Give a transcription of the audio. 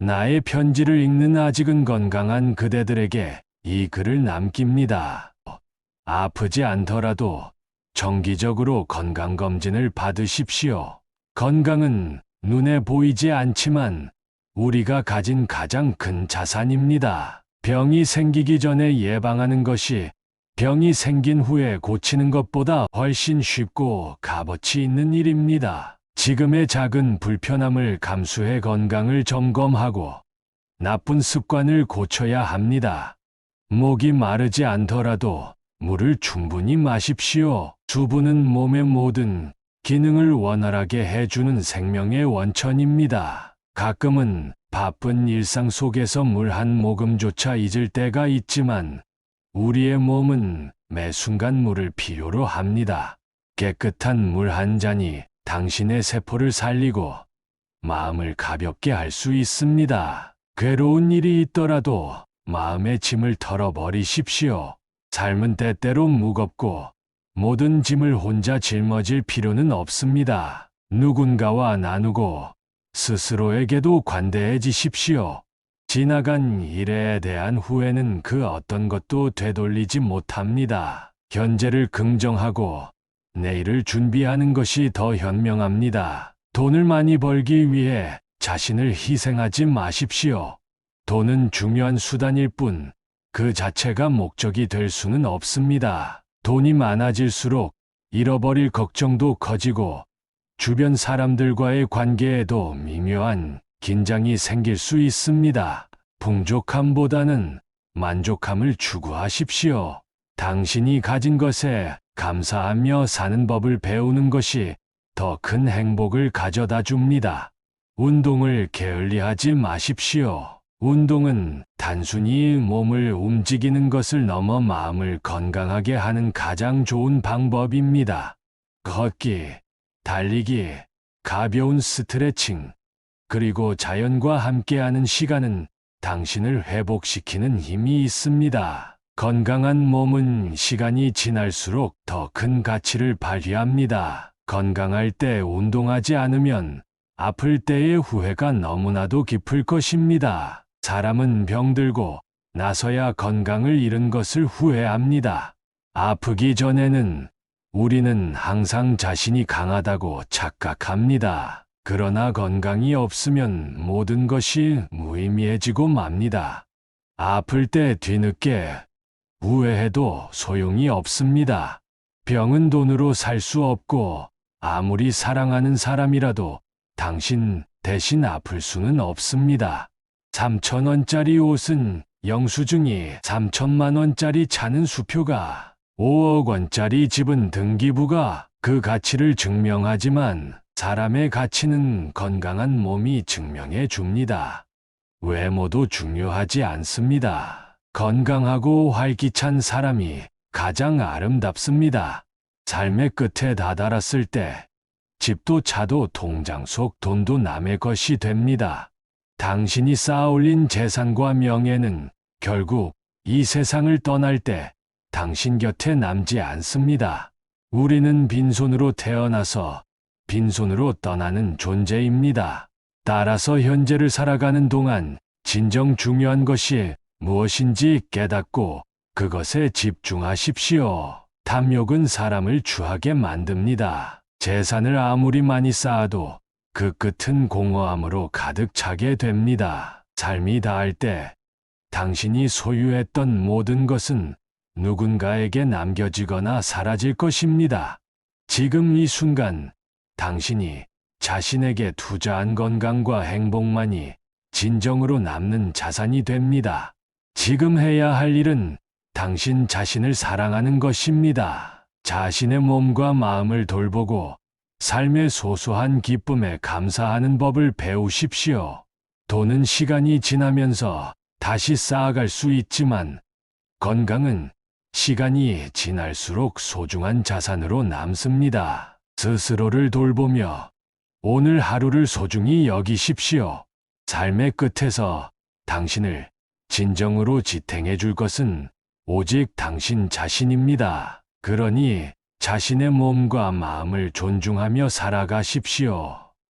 나의 편지를 읽는 아직은 건강한 그대들에게 이 글을 남깁니다. 아프지 않더라도 정기적으로 건강검진을 받으십시오. 건강은 눈에 보이지 않지만 우리가 가진 가장 큰 자산입니다. 병이 생기기 전에 예방하는 것이 병이 생긴 후에 고치는 것보다 훨씬 쉽고 값어치 있는 일입니다. 지금의 작은 불편함을 감수해 건강을 점검하고 나쁜 습관을 고쳐야 합니다. 목이 마르지 않더라도 물을 충분히 마십시오. 수분은 몸의 모든 기능을 원활하게 해주는 생명의 원천입니다. 가끔은 바쁜 일상 속에서 물 한 모금조차 잊을 때가 있지만 우리의 몸은 매 순간 물을 필요로 합니다. 깨끗한 물 한 잔이 당신의 세포를 살리고 마음을 가볍게 할 수 있습니다. 괴로운 일이 있더라도 마음의 짐을 털어버리십시오. 삶은 때때로 무겁고 모든 짐을 혼자 짊어질 필요는 없습니다. 누군가와 나누고 스스로에게도 관대해지십시오. 지나간 일에 대한 후회는 그 어떤 것도 되돌리지 못합니다. 현재를 긍정하고 내일을 준비하는 것이 더 현명합니다. 돈을 많이 벌기 위해 자신을 희생하지 마십시오. 돈은 중요한 수단일 뿐 그 자체가 목적이 될 수는 없습니다. 돈이 많아질수록 잃어버릴 걱정도 커지고 주변 사람들과의 관계에도 미묘한 긴장이 생길 수 있습니다. 풍족함보다는 만족함을 추구하십시오. 당신이 가진 것에 감사하며 사는 법을 배우는 것이 더 큰 행복을 가져다 줍니다. 운동을 게을리하지 마십시오. 운동은 단순히 몸을 움직이는 것을 넘어 마음을 건강하게 하는 가장 좋은 방법입니다. 걷기, 달리기, 가벼운 스트레칭, 그리고 자연과 함께하는 시간은 당신을 회복시키는 힘이 있습니다. 건강한 몸은 시간이 지날수록 더 큰 가치를 발휘합니다. 건강할 때 운동하지 않으면 아플 때의 후회가 너무나도 깊을 것입니다. 사람은 병들고 나서야 건강을 잃은 것을 후회합니다. 아프기 전에는 우리는 항상 자신이 강하다고 착각합니다. 그러나 건강이 없으면 모든 것이 무의미해지고 맙니다. 아플 때 뒤늦게 후회해도 소용이 없습니다. 병은 돈으로 살 수 없고 아무리 사랑하는 사람이라도 당신 대신 아플 수는 없습니다. 3천원짜리 옷은 영수증이 3천만원짜리 차는 수표가 5억 원짜리 집은 등기부가 그 가치를 증명하지만 사람의 가치는 건강한 몸이 증명해 줍니다. 외모도 중요하지 않습니다. 건강하고 활기찬 사람이 가장 아름답습니다. 삶의 끝에 다다랐을 때 집도 차도 통장 속 돈도 남의 것이 됩니다. 당신이 쌓아올린 재산과 명예는 결국 이 세상을 떠날 때 당신 곁에 남지 않습니다. 우리는 빈손으로 태어나서 빈손으로 떠나는 존재입니다. 따라서 현재를 살아가는 동안 진정 중요한 것이 무엇인지 깨닫고 그것에 집중하십시오. 탐욕은 사람을 추하게 만듭니다. 재산을 아무리 많이 쌓아도 그 끝은 공허함으로 가득 차게 됩니다. 삶이 닿을 때 당신이 소유했던 모든 것은 누군가에게 남겨지거나 사라질 것입니다. 지금 이 순간 당신이 자신에게 투자한 건강과 행복만이 진정으로 남는 자산이 됩니다. 지금 해야 할 일은 당신 자신을 사랑하는 것입니다. 자신의 몸과 마음을 돌보고 삶의 소소한 기쁨에 감사하는 법을 배우십시오. 돈은 시간이 지나면서 다시 쌓아갈 수 있지만 건강은 시간이 지날수록 소중한 자산으로 남습니다. 스스로를 돌보며 오늘 하루를 소중히 여기십시오. 삶의 끝에서 당신을 진정으로 지탱해 줄 것은 오직 당신 자신입니다. 그러니 자신의 몸과 마음을 존중하며 살아가십시오.